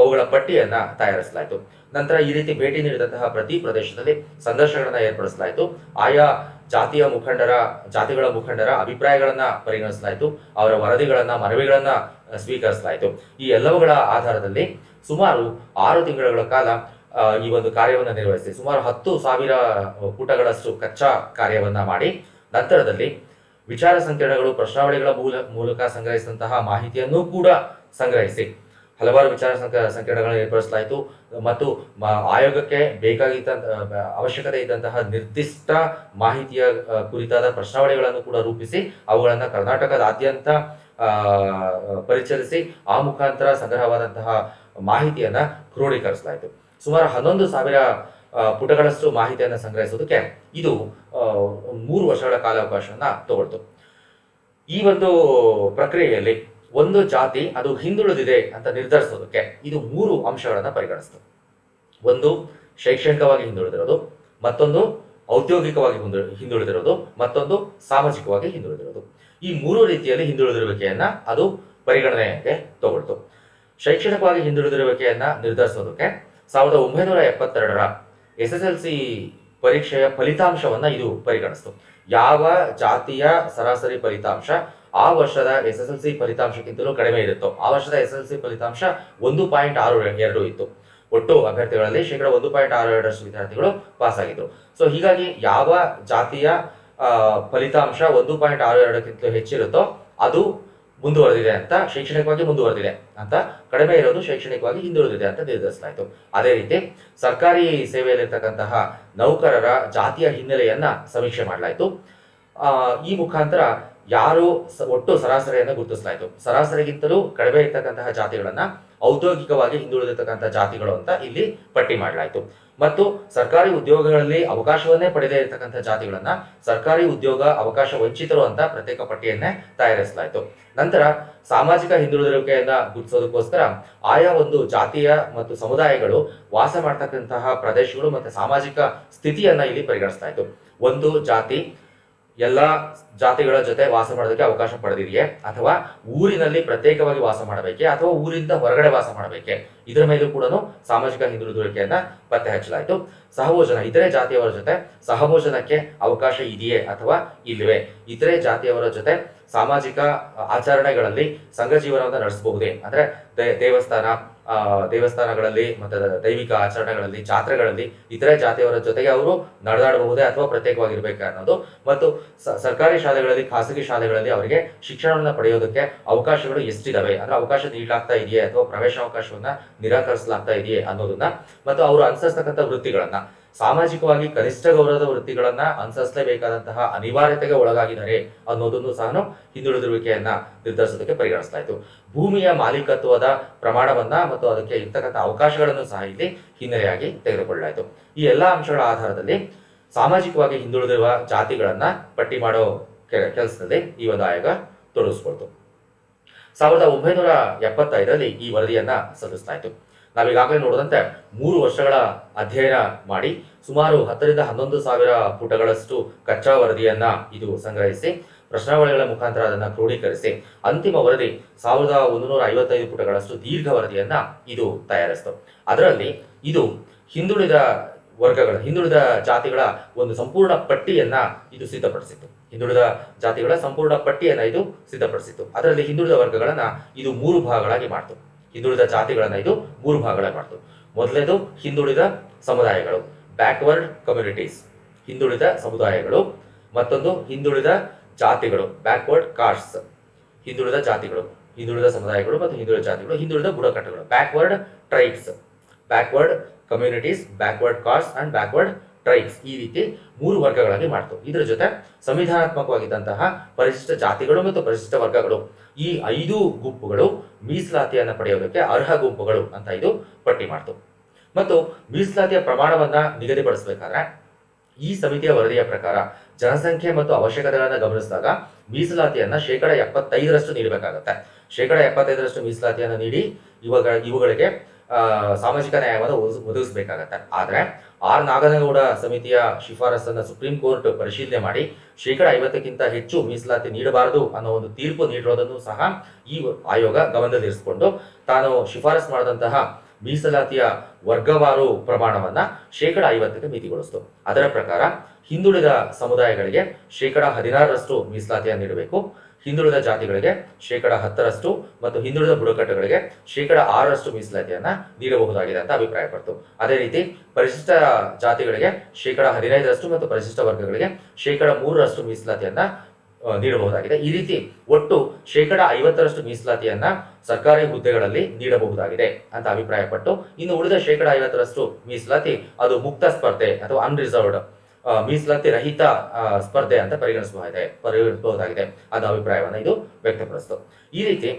ಅವುಗಳ ಪಟ್ಟಿಯನ್ನ ತಯಾರಿಸಲಾಯಿತು. ನಂತರ ಈ ರೀತಿ ಭೇಟಿ ನೀಡಿದಂತಹ ಪ್ರತಿ ಪ್ರದೇಶದಲ್ಲಿ ಸಂದರ್ಶನಗಳನ್ನು ಏರ್ಪಡಿಸಲಾಯಿತು. ಆಯಾ ಜಾತಿಯ ಮುಖಂಡರ, ಜಾತಿಗಳ ಮುಖಂಡರ ಅಭಿಪ್ರಾಯಗಳನ್ನ ಪರಿಗಣಿಸಲಾಯಿತು. ಅವರ ವರದಿಗಳನ್ನ, ಮನವಿಗಳನ್ನ ಸ್ವೀಕರಿಸಲಾಯಿತು. ಈ ಎಲ್ಲವುಗಳ ಆಧಾರದಲ್ಲಿ ಸುಮಾರು ಆರು ತಿಂಗಳ ಕಾಲ ಈ ಒಂದು ಕಾರ್ಯವನ್ನು ನಿರ್ವಹಿಸಿ ಸುಮಾರು ಹತ್ತು ಸಾವಿರ ಪುಟಗಳಷ್ಟು ಕಚ್ಚಾ ಕಾರ್ಯವನ್ನ ಮಾಡಿ ನಂತರದಲ್ಲಿ ವಿಚಾರ ಸಂಕಿರಣಗಳು, ಪ್ರಶ್ನಾವಳಿಗಳ ಮೂಲ, ಮೂಲಕ ಸಂಗ್ರಹಿಸಿದಂತಹ ಮಾಹಿತಿಯನ್ನು ಕೂಡ ಸಂಗ್ರಹಿಸಿ ಹಲವಾರು ವಿಚಾರ ಸಂಕ, ಸಂಕಿರಣಗಳನ್ನು ಏರ್ಪಡಿಸಲಾಯಿತು. ಮತ್ತು ಆಯೋಗಕ್ಕೆ ಬೇಕಾಗಿದ್ದ, ಅವಶ್ಯಕತೆ ಇದ್ದಂತಹ ನಿರ್ದಿಷ್ಟ ಮಾಹಿತಿಯ ಕುರಿತಾದ ಪ್ರಶ್ನಾವಳಿಗಳನ್ನು ಕೂಡ ರೂಪಿಸಿ, ಅವುಗಳನ್ನು ಕರ್ನಾಟಕದಾದ್ಯಂತ ಪರಿಚಯಿಸಿ, ಆ ಮುಖಾಂತರ ಸಂಗ್ರಹವಾದಂತಹ ಮಾಹಿತಿಯನ್ನು ಕ್ರೋಢೀಕರಿಸಲಾಯಿತು ಸುಮಾರು ಹನ್ನೊಂದು ಸಾವಿರ ಪುಟಗಳಷ್ಟು ಮಾಹಿತಿಯನ್ನು ಸಂಗ್ರಹಿಸೋದಕ್ಕೆ ಇದು ಮೂರು ವರ್ಷಗಳ ಕಾಲಾವಕಾಶವನ್ನು ತಗೊಳ್ತು. ಈ ಒಂದು ಪ್ರಕ್ರಿಯೆಯಲ್ಲಿ ಒಂದು ಜಾತಿ ಅದು ಹಿಂದುಳಿದಿದೆ ಅಂತ ನಿರ್ಧರಿಸೋದಕ್ಕೆ ಇದು ಮೂರು ಅಂಶಗಳನ್ನು ಪರಿಗಣಿಸ್ತದೆ. ಒಂದು ಶೈಕ್ಷಣಿಕವಾಗಿ ಹಿಂದುಳಿದಿರೋದು, ಮತ್ತೊಂದು ಔದ್ಯೋಗಿಕವಾಗಿ ಹಿಂದುಳಿದಿರೋದು, ಮತ್ತೊಂದು ಸಾಮಾಜಿಕವಾಗಿ ಹಿಂದುಳಿದಿರೋದು. ಈ ಮೂರು ರೀತಿಯಲ್ಲಿ ಹಿಂದುಳಿದಿರುವಿಕೆಯನ್ನ ಅದು ಪರಿಗಣನೆಗೆ ತಗೊಳ್ತು. ಶೈಕ್ಷಣಿಕವಾಗಿ ಹಿಂದುಳಿದಿರುವಿಕೆಯನ್ನ ನಿರ್ಧರಿಸೋದಕ್ಕೆ ಸಾವಿರದ ಒಂಬೈನೂರ ಎಪ್ಪತ್ತೆರಡರ ಎಸ್ ಎಸ್ ಎಲ್ ಸಿ ಪರೀಕ್ಷೆಯ ಫಲಿತಾಂಶವನ್ನ ಇದು ಪರಿಗಣಿಸ್ತು. ಯಾವ ಜಾತಿಯ ಸರಾಸರಿ ಫಲಿತಾಂಶ ಆ ವರ್ಷದ ಎಸ್ ಎಸ್ ಎಲ್ ಸಿ ಫಲಿತಾಂಶಕ್ಕಿಂತಲೂ ಕಡಿಮೆ ಇರುತ್ತೋ, ಆ ವರ್ಷದ ಎಸ್ ಎಲ್ ಸಿ ಫಲಿತಾಂಶ ಒಂದು ಪಾಯಿಂಟ್ ಆರು ಎರಡು ಇತ್ತು. ಒಟ್ಟು ಅಭ್ಯರ್ಥಿಗಳಲ್ಲಿ ಶೇಕಡ ಒಂದು ಪಾಯಿಂಟ್ ಆರು ಎರಡರಷ್ಟು ವಿದ್ಯಾರ್ಥಿಗಳು ಪಾಸ್ ಆಗಿದ್ರು. ಸೊ ಹೀಗಾಗಿ ಯಾವ ಜಾತಿಯ ಫಲಿತಾಂಶ ಒಂದು ಪಾಯಿಂಟ್ ಆರು ಎರಡಕ್ಕಿಂತಲೂ ಹೆಚ್ಚಿರುತ್ತೋ, ಅದು ಮುಂದುವರೆದಿದೆ ಅಂತ ಶೈಕ್ಷಣಿಕವಾಗಿ ಮುಂದುವರೆದಿದೆ ಅಂತ ಕಡಿಮೆ ಇರೋದು ಶೈಕ್ಷಣಿಕವಾಗಿ ಹಿಂದುಳಿದಿದೆ ಅಂತ ನಿರ್ಧರಿಸಲಾಯಿತು. ಅದೇ ರೀತಿ ಸರ್ಕಾರಿ ಸೇವೆಯಲ್ಲಿರ್ತಕ್ಕಂತಹ ನೌಕರರ ಜಾತಿಯ ಹಿನ್ನೆಲೆಯನ್ನ ಸಮೀಕ್ಷೆ ಮಾಡಲಾಯಿತು. ಈ ಮುಖಾಂತರ ಯಾರು ಒಟ್ಟು ಸರಾಸರಿಯನ್ನು ಗುರುತಿಸಲಾಯಿತು ಸರಾಸರಿಗಿಂತಲೂ ಕಡಿಮೆ ಇರ್ತಕ್ಕಂತಹ ಜಾತಿಗಳನ್ನ ಔದ್ಯೋಗಿಕವಾಗಿ ಹಿಂದುಳಿದಿರ್ತಕ್ಕಂತಹ ಜಾತಿಗಳು ಅಂತ ಇಲ್ಲಿ ಪಟ್ಟಿ ಮಾಡಲಾಯಿತು. ಮತ್ತು ಸರ್ಕಾರಿ ಉದ್ಯೋಗಗಳಲ್ಲಿ ಅವಕಾಶವನ್ನೇ ಪಡೆದೇ ಇರತಕ್ಕಂಥ ಜಾತಿಗಳನ್ನ ಸರ್ಕಾರಿ ಉದ್ಯೋಗ ಅವಕಾಶ ವಂಚಿತರು ಅಂತ ಪ್ರತ್ಯೇಕ ಪಟ್ಟಿಯನ್ನೇ ತಯಾರಿಸಲಾಯಿತು. ನಂತರ ಸಾಮಾಜಿಕ ಹಿಂದುಳಿದಿರುವಿಕೆಯನ್ನ ಗುರುತಿಸೋದಕ್ಕೋಸ್ಕರ ಆಯಾ ಒಂದು ಜಾತಿಯ ಮತ್ತು ಸಮುದಾಯಗಳು ವಾಸ ಮಾಡ್ತಕ್ಕಂತಹ ಪ್ರದೇಶಗಳು ಮತ್ತು ಸಾಮಾಜಿಕ ಸ್ಥಿತಿಯನ್ನ ಇಲ್ಲಿ ಪರಿಗಣಿಸಲಾಯಿತು ಒಂದು ಜಾತಿ ಎಲ್ಲ ಜಾತಿಗಳ ಜೊತೆ ವಾಸ ಮಾಡೋದಕ್ಕೆ ಅವಕಾಶ ಪಡೆದಿದೆಯೇ? ಅಥವಾ ಊರಿನಲ್ಲಿ ಪ್ರತ್ಯೇಕವಾಗಿ ವಾಸ ಮಾಡಬೇಕೆ? ಅಥವಾ ಊರಿಂದ ಹೊರಗಡೆ ವಾಸ ಮಾಡಬೇಕೆ? ಇದರ ಮೇಲೂ ಕೂಡ ಸಾಮಾಜಿಕ ಹಿಂದುಳಿದುವಿಕೆಯನ್ನ ಪತ್ತೆ ಹಚ್ಚಲಾಯಿತು ಸಹಭೋಜನ ಇತರೆ ಜಾತಿಯವರ ಜೊತೆ ಸಹಭೋಜನಕ್ಕೆ ಅವಕಾಶ ಇದೆಯೇ ಅಥವಾ ಇಲ್ಲವೇ? ಇತರೆ ಜಾತಿಯವರ ಜೊತೆ ಸಾಮಾಜಿಕ ಆಚರಣೆಗಳಲ್ಲಿ ಸಂಘ ಜೀವನವನ್ನು ನಡೆಸಬಹುದೇ? ಅಂದ್ರೆ ದೇವಸ್ಥಾನ ದೇವಸ್ಥಾನಗಳಲ್ಲಿ ಮತ್ತೆ ದೈವಿಕ ಆಚರಣೆಗಳಲ್ಲಿ, ಜಾತ್ರೆಗಳಲ್ಲಿ ಇತರೆ ಜಾತಿಯವರ ಜೊತೆಗೆ ಅವರು ನಡೆದಾಡಬಹುದೇ ಅಥವಾ ಪ್ರತ್ಯೇಕವಾಗಿರ್ಬೇಕು ಅನ್ನೋದು. ಮತ್ತು ಸರ್ಕಾರಿ ಶಾಲೆಗಳಲ್ಲಿ, ಖಾಸಗಿ ಶಾಲೆಗಳಲ್ಲಿ ಅವರಿಗೆ ಶಿಕ್ಷಣವನ್ನು ಪಡೆಯೋದಕ್ಕೆ ಅವಕಾಶಗಳು ಎಷ್ಟಿದಾವೆ? ಅಂದ್ರೆ ಅವಕಾಶ ನೀಡಲಾಗ್ತಾ ಇದೆಯೇ ಅಥವಾ ಪ್ರವೇಶ ಅವಕಾಶವನ್ನ ನಿರಾಕರಿಸಲಾಗ್ತಾ ಇದೆಯೇ ಅನ್ನೋದನ್ನ ಮತ್ತು ಅವರು ಅನುಸರಿಸ್ತಕ್ಕಂಥ ವೃತ್ತಿಗಳನ್ನ, ಸಾಮಾಜಿಕವಾಗಿ ಕನಿಷ್ಠ ಗೌರವದ ವೃತ್ತಿಗಳನ್ನ ಅನುಸರಿಸಲೇಬೇಕಾದಂತಹ ಅನಿವಾರ್ಯತೆಗೆ ಒಳಗಾಗಿದ್ದಾರೆ ಅನ್ನೋದನ್ನು ಸಹ ಹಿಂದುಳಿದಿರುವಿಕೆಯನ್ನ ನಿರ್ಧರಿಸೋದಕ್ಕೆ ಪರಿಗಣಿಸಲಾಯಿತು ಭೂಮಿಯ ಮಾಲೀಕತ್ವದ ಪ್ರಮಾಣವನ್ನ ಮತ್ತು ಅದಕ್ಕೆ ಇರ್ತಕ್ಕಂಥ ಅವಕಾಶಗಳನ್ನು ಸಹ ಇಲ್ಲಿ ಹಿನ್ನೆಲೆಯಾಗಿ ತೆಗೆದುಕೊಳ್ಳಲಾಯಿತು. ಈ ಎಲ್ಲಾ ಅಂಶಗಳ ಆಧಾರದಲ್ಲಿ ಸಾಮಾಜಿಕವಾಗಿ ಹಿಂದುಳಿದಿರುವ ಜಾತಿಗಳನ್ನ ಪಟ್ಟಿ ಮಾಡೋ ಕೆಲಸದಲ್ಲಿ ಈ ಒಂದು ಆಯೋಗ ತೊಡಗಿಸ್ಕೊಳ್ತು ಸಾವಿರದ ಒಂಬೈನೂರ ಎಪ್ಪತ್ತೈದರಲ್ಲಿ ಈ ವರದಿಯನ್ನ ಸಲ್ಲಿಸಲಾಯಿತು. ನಾವೀಗಾಗಲೇ ನೋಡಿದಂತೆ ಮೂರು ವರ್ಷಗಳ ಅಧ್ಯಯನ ಮಾಡಿ ಸುಮಾರು ಹತ್ತರಿಂದ ಹನ್ನೊಂದು ಸಾವಿರ ಪುಟಗಳಷ್ಟು ಕಚ್ಚಾ ವರದಿಯನ್ನ ಇದು ಸಂಗ್ರಹಿಸಿ, ಪ್ರಶ್ನಾವಳಿಗಳ ಮುಖಾಂತರ ಅದನ್ನು ಕ್ರೋಢೀಕರಿಸಿ ಅಂತಿಮ ವರದಿ ಸಾವಿರದ ಒಂದುನೂರ ಐವತ್ತೈದು ಪುಟಗಳಷ್ಟು ದೀರ್ಘ ವರದಿಯನ್ನ ಇದು ತಯಾರಿಸಿತು. ಅದರಲ್ಲಿ ಇದು ಹಿಂದುಳಿದ ವರ್ಗಗಳ, ಹಿಂದುಳಿದ ಜಾತಿಗಳ ಒಂದು ಸಂಪೂರ್ಣ ಪಟ್ಟಿಯನ್ನ ಇದು ಸಿದ್ಧಪಡಿಸಿತ್ತು. ಹಿಂದುಳಿದ ಜಾತಿಗಳ ಸಂಪೂರ್ಣ ಪಟ್ಟಿಯನ್ನ ಇದು ಸಿದ್ಧಪಡಿಸಿತ್ತು. ಅದರಲ್ಲಿ ಹಿಂದುಳಿದ ವರ್ಗಗಳನ್ನ ಇದು ಮೂರು ಭಾಗಗಳಾಗಿ ಮಾಡ್ತು. ಹಿಂದುಳಿದ ಜಾತಿಗಳನ್ನ ಇದು ಮೂರು ಭಾಗಗಳಾಗಿ ಮಾಡ್ತು. ಮೊದಲನೇದು ಹಿಂದುಳಿದ ಸಮುದಾಯಗಳು ಬ್ಯಾಕ್ವರ್ಡ್ ಕಮ್ಯುನಿಟೀಸ್ ಹಿಂದುಳಿದ ಸಮುದಾಯಗಳು, ಮತ್ತೊಂದು ಹಿಂದುಳಿದ ಜಾತಿಗಳು ಬ್ಯಾಕ್ವರ್ಡ್ ಕಾಸ್ಟ್ಸ್ ಹಿಂದುಳಿದ ಜಾತಿಗಳು, ಹಿಂದುಳಿದ ಸಮುದಾಯಗಳು ಮತ್ತು ಹಿಂದುಳಿದ ಜಾತಿಗಳು, ಹಿಂದುಳಿದ ಬುಡಕಟ್ಟುಗಳು backward tribes backward communities backward caste and backward tribes ಈ ರೀತಿ ಮೂರು ವರ್ಗಗಳಾಗಿ ಮಾಡ್ತು. ಇದರ ಜೊತೆ ಸಂವಿಧಾನಾತ್ಮಕವಾಗಿದ್ದಂತಹ ಪರಿಶಿಷ್ಟ ಜಾತಿಗಳು ಮತ್ತು ಪರಿಶಿಷ್ಟ ವರ್ಗಗಳು. ಈ ಐದು ಗುಂಪುಗಳು ಮೀಸಲಾತಿಯನ್ನು ಪಡೆಯೋದಕ್ಕೆ ಅರ್ಹ ಗುಂಪುಗಳು ಅಂತ ಇದು ಪಟ್ಟಿ ಮಾಡ್ತು. ಮತ್ತು ಮೀಸಲಾತಿಯ ಪ್ರಮಾಣವನ್ನ ನಿಗದಿಪಡಿಸಬೇಕಾದ್ರೆ ಈ ಸಮಿತಿಯ ವರದಿಯ ಪ್ರಕಾರ ಜನಸಂಖ್ಯೆ ಮತ್ತು ಅವಶ್ಯಕತೆಗಳನ್ನು ಗಮನಿಸಿದಾಗ ಮೀಸಲಾತಿಯನ್ನ ಶೇಕಡ ಎಪ್ಪತ್ತೈದರಷ್ಟು ನೀಡಬೇಕಾಗತ್ತೆ. ಶೇಕಡ ಎಪ್ಪತ್ತೈದರಷ್ಟು ಮೀಸಲಾತಿಯನ್ನು ನೀಡಿ ಇವಾಗ ಇವುಗಳಿಗೆ ಸಾಮಾಜಿಕ ನ್ಯಾಯವನ್ನು ಒದಗಿಸ್- ಒದಗಿಸಬೇಕಾಗತ್ತೆ. ಆದ್ರೆ ಆರ್ ನಾಗನಗೌಡ ಸಮಿತಿಯ ಶಿಫಾರಸನ್ನ ಸುಪ್ರೀಂ ಕೋರ್ಟ್ ಪರಿಶೀಲನೆ ಮಾಡಿ ಶೇಕಡ ಐವತ್ತಕ್ಕಿಂತ ಹೆಚ್ಚು ಮೀಸಲಾತಿ ನೀಡಬಾರದು ಅನ್ನೋ ಒಂದು ತೀರ್ಪು ನೀಡಿರೋದನ್ನು ಸಹ ಈ ಆಯೋಗ ಗಮನದಲ್ಲಿರಿಸಿಕೊಂಡು ತಾನು ಶಿಫಾರಸ್ ಮಾಡಿದಂತಹ ಮೀಸಲಾತಿಯ ವರ್ಗವಾರು ಪ್ರಮಾಣವನ್ನ ಶೇಕಡ ಐವತ್ತಕ್ಕೆ ಮಿತಿಗೊಳಿಸಿತು. ಅದರ ಪ್ರಕಾರ ಹಿಂದುಳಿದ ಸಮುದಾಯಗಳಿಗೆ ಶೇಕಡ ಹದಿನಾರರಷ್ಟು ಮೀಸಲಾತಿಯನ್ನು ನೀಡಬೇಕು. ಹಿಂದುಳಿದ ಜಾತಿಗಳಿಗೆ ಶೇಕಡ ಹತ್ತರಷ್ಟು ಮತ್ತು ಹಿಂದುಳಿದ ಬುಡಕಟ್ಟುಗಳಿಗೆ ಶೇಕಡ ಆರರಷ್ಟು ಮೀಸಲಾತಿಯನ್ನ ನೀಡಬಹುದಾಗಿದೆ ಅಂತ ಅಭಿಪ್ರಾಯಪಡ್ತು. ಅದೇ ರೀತಿ ಪರಿಶಿಷ್ಟ ಜಾತಿಗಳಿಗೆ ಶೇಕಡ ಹದಿನೈದರಷ್ಟು ಮತ್ತು ಪರಿಶಿಷ್ಟ ವರ್ಗಗಳಿಗೆ ಶೇಕಡ ಮೂರರಷ್ಟು ಮೀಸಲಾತಿಯನ್ನ ನೀಡಬಹುದಾಗಿದೆ. ಈ ರೀತಿ ಒಟ್ಟು ಶೇಕಡ ಐವತ್ತರಷ್ಟು ಮೀಸಲಾತಿಯನ್ನ ಸರ್ಕಾರಿ ಹುದ್ದೆಗಳಲ್ಲಿ ನೀಡಬಹುದಾಗಿದೆ ಅಂತ ಅಭಿಪ್ರಾಯಪಟ್ಟು, ಇನ್ನು ಉಳಿದ ಶೇಕಡ ಐವತ್ತರಷ್ಟು ಮೀಸಲಾತಿ ಅದು ಮುಕ್ತ ಸ್ಪರ್ಧೆ ಅಥವಾ ಅನ್ರಿಸರ್ವ್ಡ್ ಮೀಸಲಾತಿ ರಹಿತ ಸ್ಪರ್ಧೆ ಅಂತ ಪರಿಗಣಿಸಬಹುದಾಗಿದೆ ಪರಿಗಣಿಸಬಹುದಾಗಿದೆ ಅದ ಅಭಿಪ್ರಾಯವನ್ನು ಇದು ವ್ಯಕ್ತಪಡಿಸಿತು. ಈ ರೀತಿ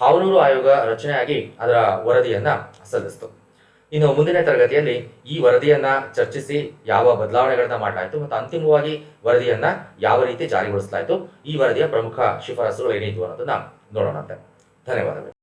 ಹಾವನೂರು ಆಯೋಗ ರಚನೆಯಾಗಿ ಅದರ ವರದಿಯನ್ನ ಸಲ್ಲಿಸಿತು. ಇನ್ನು ಮುಂದಿನ ತರಗತಿಯಲ್ಲಿ ಈ ವರದಿಯನ್ನ ಚರ್ಚಿಸಿ ಯಾವ ಬದಲಾವಣೆಗಳನ್ನ ಮಾಡಲಾಯಿತು ಮತ್ತು ಅಂತಿಮವಾಗಿ ವರದಿಯನ್ನ ಯಾವ ರೀತಿ ಜಾರಿಗೊಳಿಸಲಾಯಿತು, ಈ ವರದಿಯ ಪ್ರಮುಖ ಶಿಫಾರಸುಗಳು ಏನಿದ್ವು ಅನ್ನೋದನ್ನ ನೋಡೋಣಂತೆ. ಧನ್ಯವಾದಗಳು.